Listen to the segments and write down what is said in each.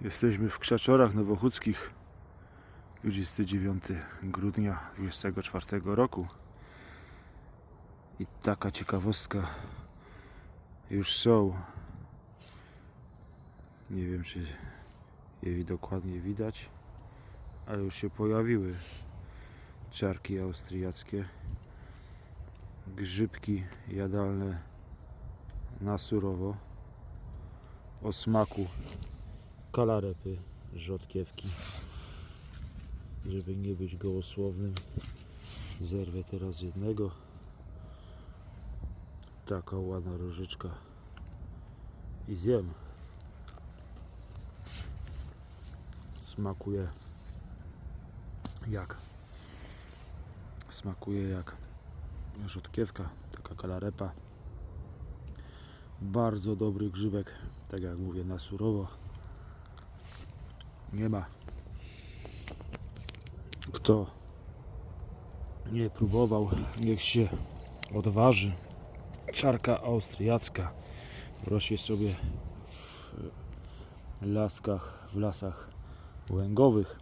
Jesteśmy w Krzaczorach Nowochódzkich. 29 grudnia 24 roku. I taka ciekawostka. Już są. Nie wiem czy je dokładnie widać ale już się pojawiły. Czarki austriackie. Grzybki jadalne na surowo. O smaku kalarepy, rzodkiewki. Żeby nie być gołosłownym, zerwę teraz jednego. Taka ładna różyczka i zjem. Smakuje jak? Smakuje jak rzodkiewka, taka kalarepa. Bardzo dobry grzybek, tak jak mówię, na surowo. Nie ma. Kto nie próbował, niech się odważy. Czarka austriacka rośnie sobie w laskach, w lasach łęgowych,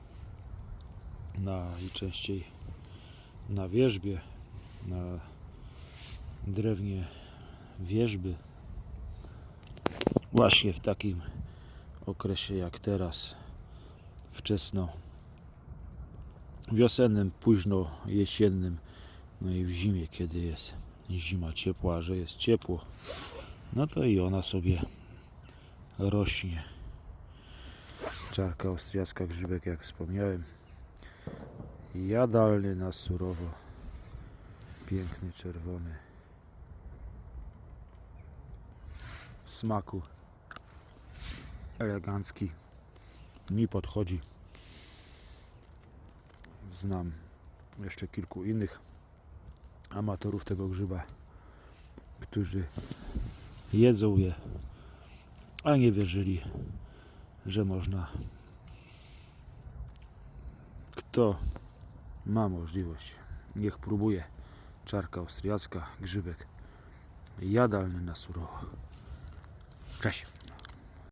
najczęściej na wierzbie, na drewnie wierzby. Właśnie w takim okresie jak teraz, wczesno wiosennym, późno jesiennym, no i w zimie, kiedy jest zima ciepła, że jest ciepło, no to i ona sobie rośnie. Czarka austriacka, grzybek, jak wspomniałem, jadalny na surowo, piękny, czerwony, smaku. Elegancki mi podchodzi. Znam jeszcze kilku innych amatorów tego grzyba, którzy jedzą je, a nie wierzyli, że można. Kto ma możliwość, niech próbuje. Czarka austriacka, grzybek jadalny na surowo. Cześć.